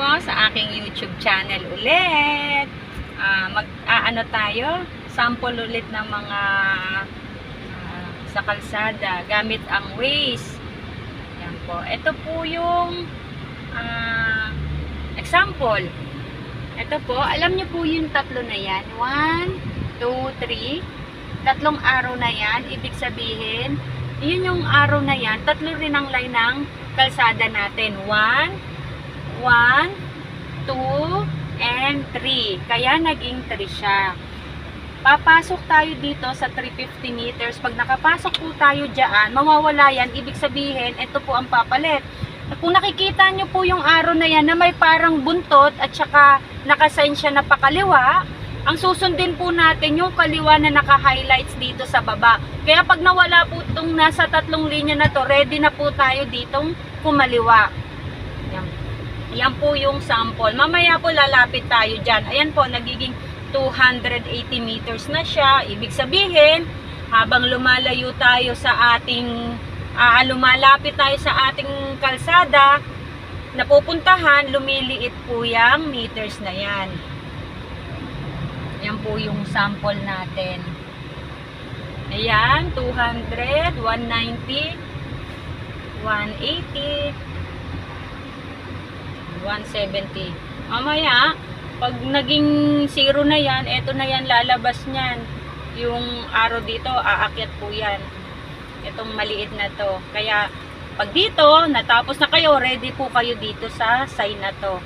po sa aking YouTube channel ulit. Ah, mag aano tayo? Sample ulit ng mga ah, sa kalsada gamit ang Waze. Yan po. Ito po yung ah, example. Ito po, alam niyo po yung tatlo na yan. One, two, three. Tatlong arrow na yan. Ibig sabihin, yun yung arrow na yan. Tatlo rin ang line ng kalsada natin. One, one, two, and three. Kaya naging three siya. Papasok tayo dito sa 350 meters. Pag nakapasok po tayo dyan, mawawala yan. Ibig sabihin, ito po ang papalit. Kung nakikita nyo po yung arrow na yan na may parang buntot at saka nakasign siya na pakaliwa, ang susundin po natin yung kaliwa na naka-highlights dito sa baba. Kaya pag nawala po itong nasa tatlong linya na to, ready na po tayo ditong kumaliwa. Yan. Po yung sample. Mamaya po lalapit tayo dyan. Ayan po, nagiging 280 meters na siya. Ibig sabihin, habang lumalayo tayo sa ating, ah, lumalapit tayo sa ating kalsada, napupuntahan, lumiliit po yung meters na yan. Yan po yung sample natin. Ayan, 200, 190, 180, 170. Mamaya, pag naging zero na yan, eto na yan, lalabas niyan. Yung arrow dito, aakyat po yan. Itong maliit na to. Kaya, pag dito, natapos na kayo, ready po kayo dito sa sign na to.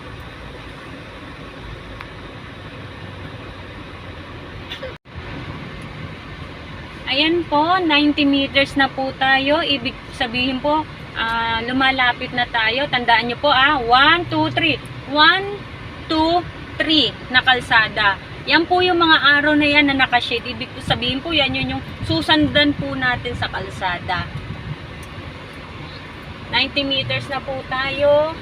Ayan po, 90 meters na po tayo. Ibig sabihin po, ah, lumalapit na tayo. Tandaan nyo po ah, 1, 2, 3. 1, 2, 3 na kalsada. Yan po yung mga araw na yan na nakashade. Ibig sabihin po yan, yun yung susandan po natin sa kalsada. 90 meters na po tayo.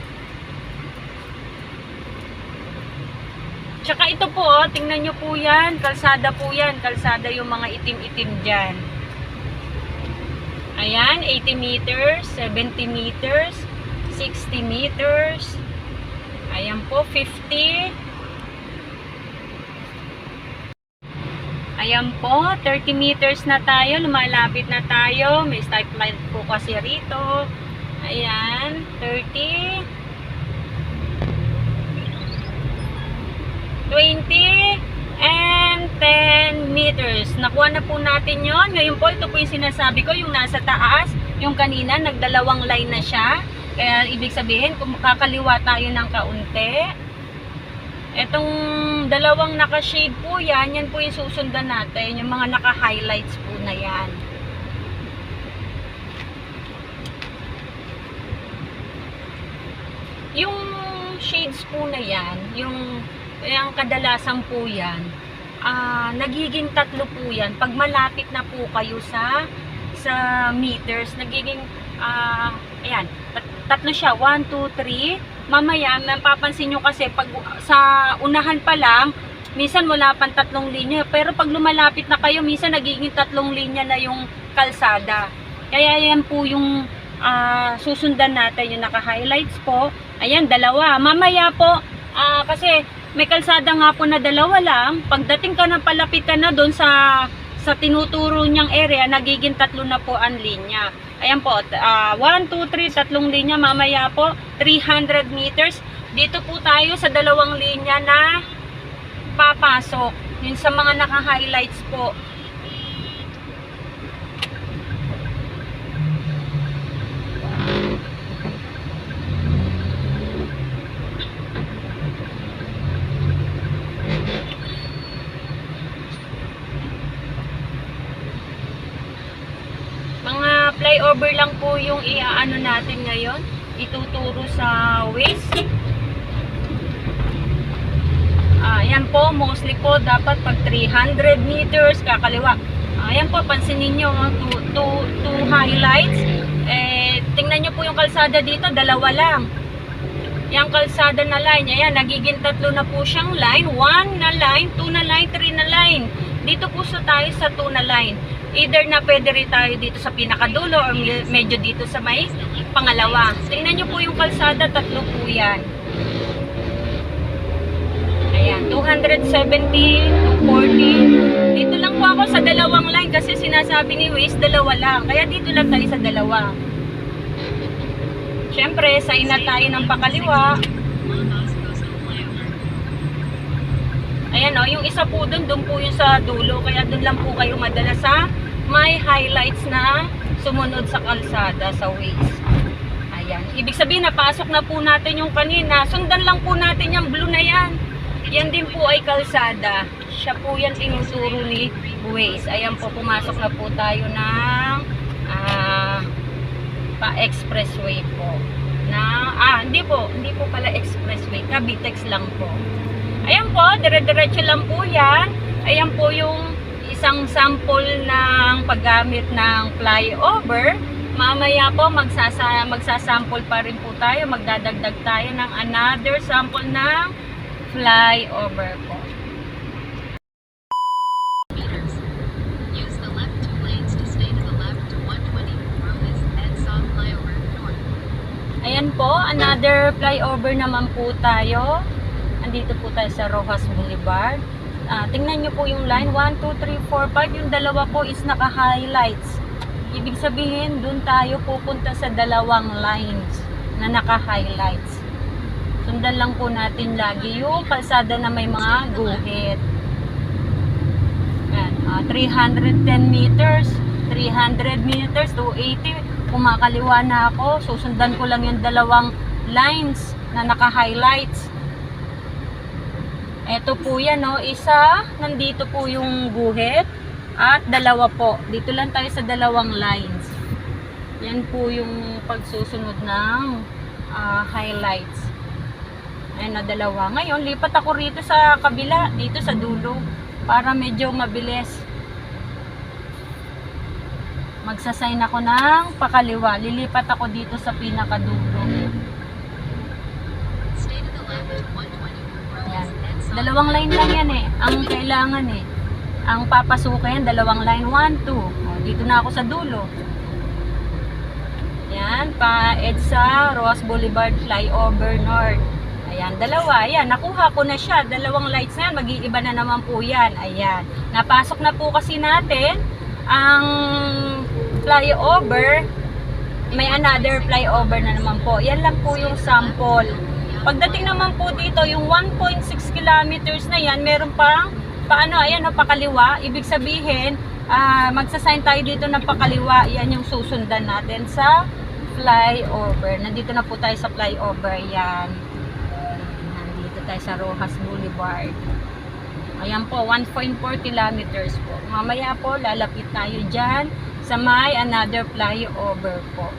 Tsaka ito po, oh, tingnan nyo po yan. Kalsada po yan. Kalsada yung mga itim-itim dyan. Ayan, 80 meters, 70 meters, 60 meters. Ayan po, 50. Ayan po, 30 meters na tayo. Lumalapit na tayo. May stoplight po kasi rito. Ayan, 30. 20 and 10 meters. Nakuha na po natin yon. Ngayon po, ito po yung sinasabi ko, yung nasa taas, yung kanina, nagdalawang line na siya. Kaya ibig sabihin, kung kakaliwa tayo ng kaunti, itong dalawang naka-shade po yan, yan po yung susundan natin, yung mga naka-highlights po na yan. Yung shades po na yan, yung yung kadalasan po yan, ah, nagiging tatlo po yan. Pag malapit na po kayo sa sa meters, nagiging, ah, ayan, tat- tatlo siya, 1, 2, 3. Mamaya, mapapansin nyo kasi pag sa unahan pa lang, minsan wala pang tatlong linya. Pero pag lumalapit na kayo, minsan nagiging tatlong linya na yung kalsada. Kaya yan po yung ah, susundan natin, yung naka-highlights po. Ayan, dalawa. Mamaya po, ah, kasi may kalsada nga po na dalawa lang. Pagdating ka na palapit ka na doon sa sa tinuturo niyang area, nagiging tatlo na po ang linya. Ayan po, 1, 2, 3, tatlong linya. Mamaya po, 300 meters. Dito po tayo sa dalawang linya na papasok. Yun sa mga naka-highlights po. Mga flyover lang po yung iaano natin ngayon. Ituturo sa Waze. Ah, yan po, mostly po dapat pag 300 meters kakaliwa. Ayan po, pansinin nyo, oh, two, two, two highlights. Eh, tingnan nyo po yung kalsada dito, dalawa lang. Yung kalsada na line, ayan, nagiging tatlo na po siyang line. One na line, two na line, three na line. Dito po sa tayo sa two na line. Either na pwede rin tayo dito sa pinakadulo or medyo dito sa may pangalawa. Tingnan nyo po yung kalsada, tatlo po yan. Ayan, 270, 240. Dito lang po ako sa dalawang line kasi sinasabi ni Waze dalawa lang. Kaya dito lang tayo sa dalawa. Siyempre, sign na tayo ng pakaliwa. Ayan o, yung isa po dun, dun po yung sa dulo. Kaya dun lang po kayo madala sa may highlights na sumunod sa kalsada sa Waze. Ayan. Ibig sabihin, napasok na po natin yung kanina. Sundan lang po natin yung blue na yan. Yan din po ay kalsada. Siya po yan tinuturo ni Waze. Ayan po, pumasok na po tayo ng ah, pa-expressway po. Na, ah, hindi po. Hindi po pala expressway. Cavitex lang po. Ayan po, dire-diretso lang po yan. Ayan po yung isang sample ng paggamit ng flyover. Mamaya po, magsasa, magsasample pa rin po tayo. Magdadagdag tayo ng another sample ng flyover po. meters. Use the left two lanes to stay to the left to 120. Road is Edson Flyover North. Ayan po, another flyover naman po tayo. Andito po tayo sa Rojas Boulevard. Ah, tingnan nyo po yung line 1, 2, 3, 4, 5. Yung dalawa po is naka-highlights. Ibig sabihin, dun tayo pupunta sa dalawang lines na naka-highlights. Sundan lang po natin lagi yung kalsada na may mga guhit. Yan, ah, 310 meters, 300 meters, 280. Kumakaliwa na ako, susundan ko lang yung dalawang lines na naka-highlights. Ito po yan, no? isa, nandito po yung guhit, at dalawa po. Dito lang tayo sa dalawang lines. Yan po yung pagsusunod ng ah, highlights. Ayan na dalawa. Ngayon, lipat ako rito sa kabila, dito sa dulo, para medyo mabilis. Magsasign ako ng pakaliwa. Lilipat ako dito sa pinakadulo. Stay to the left to 120. Road Yan. is Edson. Dalawang line lang yan eh. Ang kailangan eh. Ang papasukin, dalawang line. 1, 2. O, dito na ako sa dulo. Yan, pa EDSA, Ross Boulevard, Flyover North. Ayan, dalawa. Ayan, nakuha ko na siya. Dalawang lights na yan. Mag-iiba na naman po yan. Ayan. Napasok na po kasi natin ang flyover. May another flyover na naman po. Yan lang po yung sample. Pagdating naman po dito, yung 1.6 kilometers na yan, meron pang paano, ayan o, pakaliwa. Ibig sabihin, ah, magsasign tayo dito ng pakaliwa. Yan yung susundan natin sa flyover. Nandito na po tayo sa flyover. Yan. Nandito tayo sa Rojas Boulevard. Ayan po, 1.4 kilometers po. Mamaya po, lalapit tayo dyan sa may another flyover po.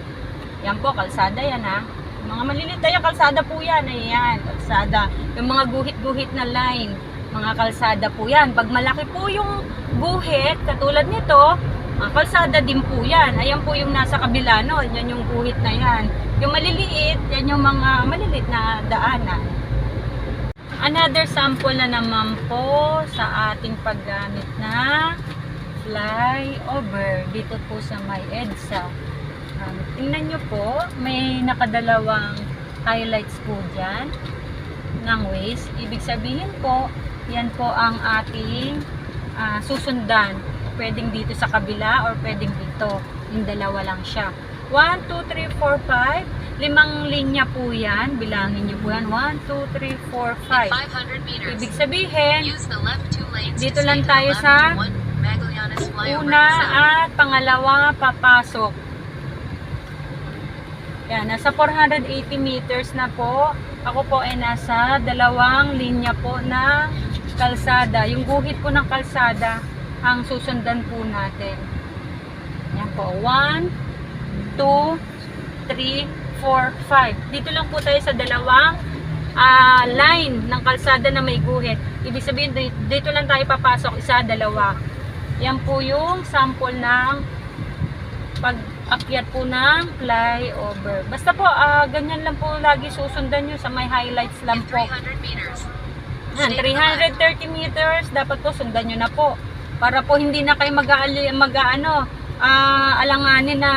Yan po, kalsada yan ha. Mga malilit tayo, kalsada po yan. Ayan, kalsada. Yung mga guhit-guhit na line, mga kalsada po yan. Pag malaki po yung guhit, katulad nito, mga kalsada din po yan. Ayan po yung nasa kabila, no? Yan yung guhit na yan. Yung maliliit, yan yung mga maliliit na daanan. Another sample na naman po sa ating paggamit na flyover dito po sa may EDSA. Tingnan nyo po, may nakadalawang highlights po dyan ng ways. Ibig sabihin po, yan po ang ating ah, susundan. Pwedeng dito sa kabila or pwedeng dito. Yung dalawa lang siya. 1, 2, 3, 4, 5. Limang linya po yan. Bilangin nyo po yan. 1, 2, 3, 4, 5. 500 meters. Ibig sabihin, Dito to lang tayo sa to 1 Magallanes Flyover una at pangalawa papasok. Yan, nasa 480 meters na po. Ako po ay nasa dalawang linya po na kalsada. Yung guhit po ng kalsada ang susundan po natin. Yan po. 1, 2, 3, 4, 5. Dito lang po tayo sa dalawang ah, line ng kalsada na may guhit. Ibig sabihin, di- dito lang tayo papasok. Isa, dalawa. Yan po yung sample ng pag-akyat po ng flyover. Basta po, ah, ganyan lang po lagi susundan nyo sa may highlights lang po. 300 meters. Yan, Stay to the left. 330 meters, dapat po sundan nyo na po. Para po hindi na kayo mag-aali, mag ano, ah, alanganin na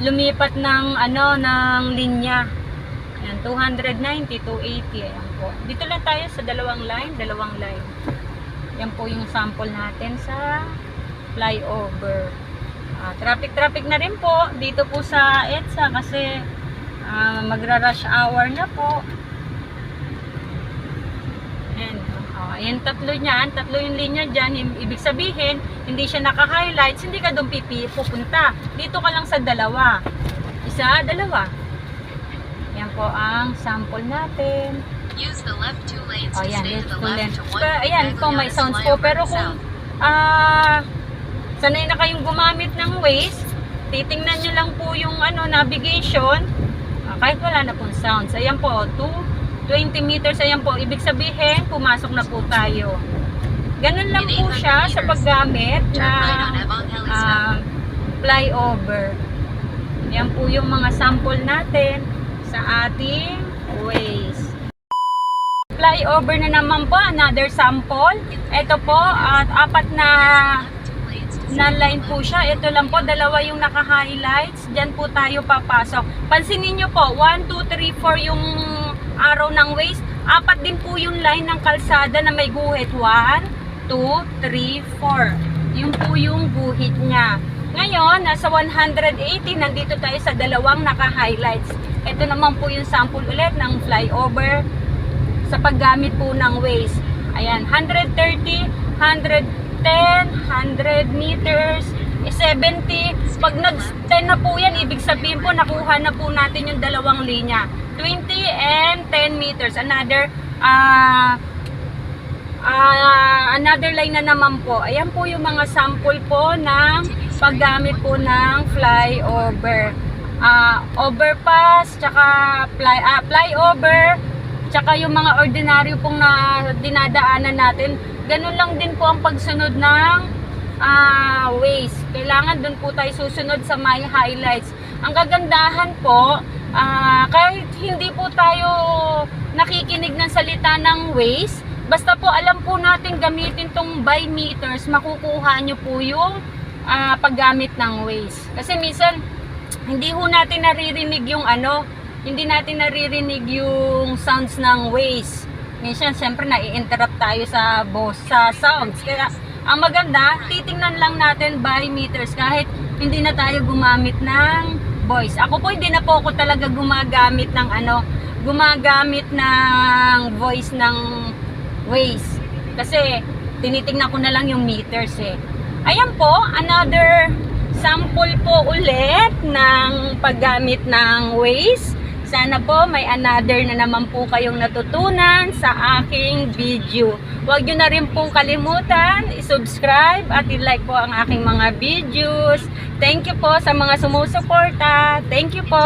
lumipat ng ano ng linya. Yan, 290, 280. Ayan po. Dito lang tayo sa dalawang line, dalawang line. Yan po yung sample natin sa flyover. Ah, traffic-traffic na rin po dito po sa EDSA kasi ah, magra-rush hour na po. Ayan. Oh, ayan tatlo niyan, tatlo yung linya dyan. Ibig sabihin, hindi siya naka-highlights, hindi ka doon pipi pupunta. Dito ka lang sa dalawa. Isa, dalawa. Yan po ang sample natin. Use the left two lanes Oh, to yan, stay let's to the left to one ayan, ito may sounds po. Pero to kung, ah, sanay na kayong gumamit ng Waze, titingnan nyo lang po yung ano, navigation, ah, kahit wala na pong sounds. Ayan po, 2, 20 meters, ayan po. Ibig sabihin, pumasok na po tayo. Ganun lang po 800 siya sa paggamit Evangelis ah, flyover. Yan po yung mga sample natin sa ating Waze. Flyover na naman po, another sample. Ito po, at apat na na line po siya. Ito lang po, dalawa yung naka-highlights. Diyan po tayo papasok. Pansinin nyo po, 1, 2, 3, 4 yung araw ng Waze. Apat din po yung line ng kalsada na may guhit. 1, 2, 3, 4. Yun po yung guhit niya. Ngayon, nasa 180, nandito tayo sa dalawang naka-highlights. Ito naman po yung sample ulit ng flyover sa paggamit po ng Waze. Ayan, 130, 110, 100 meters, eh, 70. Pag nag-10 na po yan, ibig sabihin po, nakuha na po natin yung dalawang linya. 20 and 10 meters. Another, ah, ah, another line na naman po. Ayan po yung mga sample po ng paggamit po ng flyover. Ah, overpass, tsaka fly, ah, flyover, tsaka yung mga ordinaryo pong na dinadaanan natin. Ganun lang din po ang pagsunod ng ah, ways. Kailangan dun po tayo susunod sa my highlights. Ang kagandahan po, ah, kahit hindi po tayo nakikinig ng salita ng ways, basta po alam po natin gamitin tong by meters, makukuha nyo po yung ah, paggamit ng ways. Kasi minsan, hindi ho natin naririnig yung ano, hindi natin naririnig yung sounds ng waves. Minsan, siyempre, nai-interrupt tayo sa boss, sa sounds. Kaya, ang maganda, titingnan lang natin by meters kahit hindi na tayo gumamit ng voice. Ako po, hindi na po ako talaga gumagamit ng ano, gumagamit ng voice ng ways. Kasi, tinitingnan ko na lang yung meters eh. Ayan po, another sample po ulit ng paggamit ng Waze. Sana po may another na naman po kayong natutunan sa aking video. Huwag nyo na rin pong kalimutan, i-subscribe at i-like po ang aking mga videos. Thank you po sa mga sumusuporta. Thank you po.